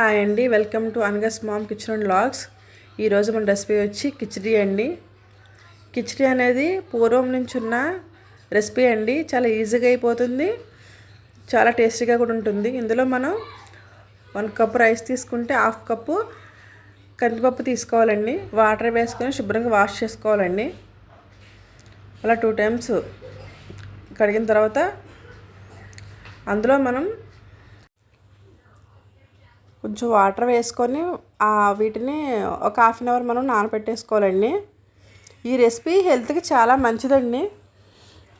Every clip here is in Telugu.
హాయ్ అండి వెల్కమ్ టు అనగస్ మామ్ కిచెన్ అండ్ లాగ్స్ ఈరోజు మన రెసిపీ వచ్చి కిచడీ అండి. కిచడీ అనేది పూర్వం నుంచి ఉన్న రెసిపీ అండి. చాలా ఈజీగా అయిపోతుంది. చాలా టేస్టీగా కూడా ఉంటుంది. ఇందులో మనం వన్ కప్ రైస్ తీసుకుంటే హాఫ్ కప్పు కందిపప్పు తీసుకోవాలండి. వాటర్ వేసుకొని శుభ్రంగా వాష్ చేసుకోవాలండి. అలా టూ టైమ్స్ కడిగిన తర్వాత అందులో మనం కొంచెం వాటర్ వేసుకొని వీటిని ఒక హాఫ్ అన్ అవర్ మనం నానబెట్టేసుకోవాలండి ఈ రెసిపీ హెల్త్కి చాలా మంచిదండి.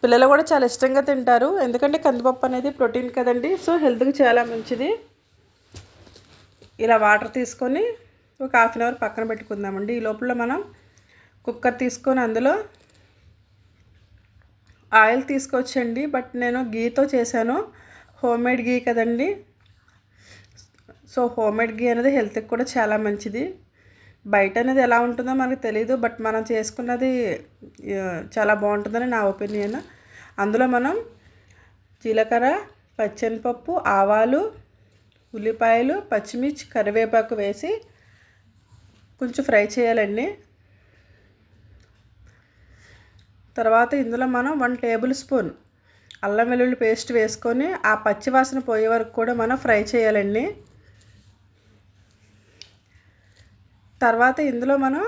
పిల్లలు కూడా చాలా ఇష్టంగా తింటారు. ఎందుకంటే కందిపప్పు అనేది ప్రోటీన్ కదండి. సో హెల్త్కి చాలా మంచిది. ఇలా వాటర్ తీసుకొని ఒక హాఫ్ అన్ అవర్ పక్కన పెట్టుకుందామండి. ఈ లోపల మనం కుక్కర్ తీసుకొని అందులో ఆయిల్ తీసుకొచ్చండి బట్ నేను గీతో చేశాను. హోమ్ మేడ్ గీ కదండి. సో హోమ్మేడ్ గీ అనేది హెల్త్కి కూడా చాలా మంచిది. బయట అనేది ఎలా ఉంటుందో మనకు తెలియదు బట్ మనం చేసుకున్నది చాలా బాగుంటుందని నా ఒపీనియన్. అందులో మనం జీలకర్ర పచ్చనిపప్పు ఆవాలు ఉల్లిపాయలు పచ్చిమిర్చి కరివేపాకు వేసి కొంచెం ఫ్రై చేయాలండి. తర్వాత ఇందులో మనం వన్ టేబుల్ స్పూన్ అల్లం వెల్లుల్లి పేస్ట్ వేసుకొని ఆ పచ్చివాసన పోయే వరకు కూడా మనం ఫ్రై చేయాలండి. తర్వాత ఇందులో మనం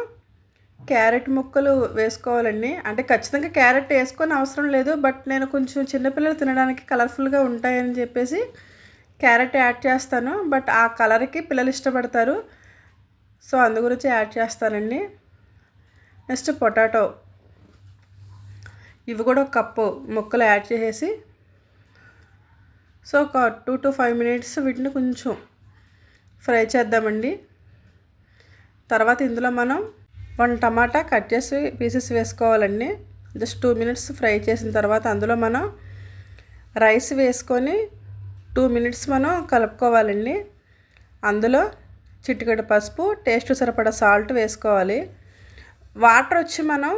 క్యారెట్ ముక్కలు వేసుకోవాలండి. అంటే ఖచ్చితంగా క్యారెట్ వేసుకొని అవసరం లేదు బట్ నేను కొంచెం చిన్నపిల్లలు తినడానికి కలర్ఫుల్గా ఉంటాయని చెప్పేసి క్యారెట్ యాడ్ చేస్తాను. బట్ ఆ కలర్కి పిల్లలు ఇష్టపడతారు సో అందు గురించి యాడ్ చేస్తానండి. Next potato. ఇవి కూడా ఒక కప్పు ముక్కలు యాడ్ చేసేసి సో ఒక టూ టు ఫైవ్ మినిట్స్ వీటిని కొంచెం ఫ్రై చేద్దామండి. తర్వాత ఇందులో మనం వన్ టమాటా కట్ చేసి పీసెస్ వేసుకోవాలండి. జస్ట్ టూ మినిట్స్ ఫ్రై చేసిన తర్వాత అందులో మనం రైస్ వేసుకొని టూ మినిట్స్ మనం కలుపుకోవాలండి. అందులో చిటికెడు పసుపు టేస్ట్ సరిపడా సాల్ట్ వేసుకోవాలి. వాటర్ వచ్చి మనం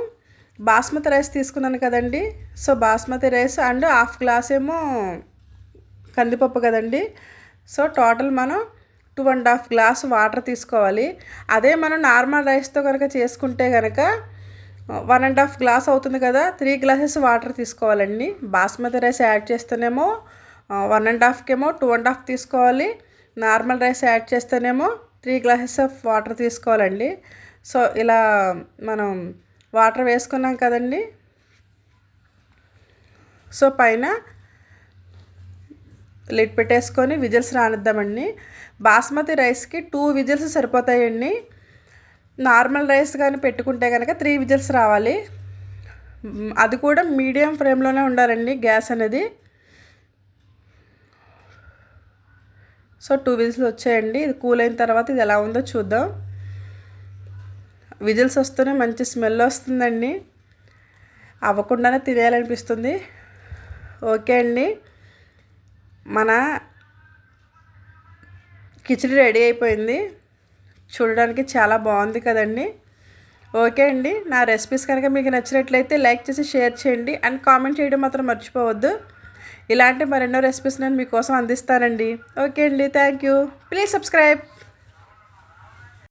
బాస్మతి రైస్ తీసుకున్నాను కదండి. So basmati rice and half glass ఏమో కందిపప్పు కదండి. సో టోటల్ మనం two and half glass water తీసుకోవాలి. అదే మనం నార్మల్ రైస్తో కనుక చేసుకుంటే కనుక వన్ అండ్ హాఫ్ గ్లాస్ అవుతుంది కదా త్రీ గ్లాసెస్ వాటర్ తీసుకోవాలండి. బాస్మతి రైస్ యాడ్ చేస్తేనేమో వన్ అండ్ హాఫ్కేమో టూ అండ్ హాఫ్ తీసుకోవాలి. నార్మల్ రైస్ యాడ్ చేస్తేనేమో త్రీ గ్లాసెస్ ఆఫ్ వాటర్ తీసుకోవాలండి. సో ఇలా మనం వాటర్ వేసుకున్నాం కదండి. సో పైన లిడ్ పెట్టేసుకొని విజిల్స్ రానిద్దామండి. బాస్మతి రైస్కి టూ విజిల్స్ సరిపోతాయండి. నార్మల్ రైస్ కానీ పెట్టుకుంటే కనుక త్రీ విజిల్స్ రావాలి. అది కూడా మీడియం ఫ్లేమ్లోనే ఉండాలండి గ్యాస్ అనేది. సో టూ విజిల్స్ వచ్చాయండి. ఇది కూల్ అయిన తర్వాత ఇది ఎలా ఉందో చూద్దాం. విజిల్స్ వస్తూనే మంచి స్మెల్ వస్తుందండి. అవ్వకుండానే తినేయాలనిపిస్తుంది. ఓకే అండి. మన కిచిడి రెడీ అయిపోయింది. చూడడానికి చాలా బాగుంది కదండి. ఓకే అండి నా రెసిపీస్ కనుక మీకు నచ్చినట్లయితే లైక్ చేసి షేర్ చేయండి. అండ్ కామెంట్ చేయడం మాత్రం మర్చిపోవద్దు. ఇలాంటి మరెన్నో రెసిపీస్ నేను మీకోసం అందిస్తానండి. ఓకే అండి థ్యాంక్ యూ. Please subscribe.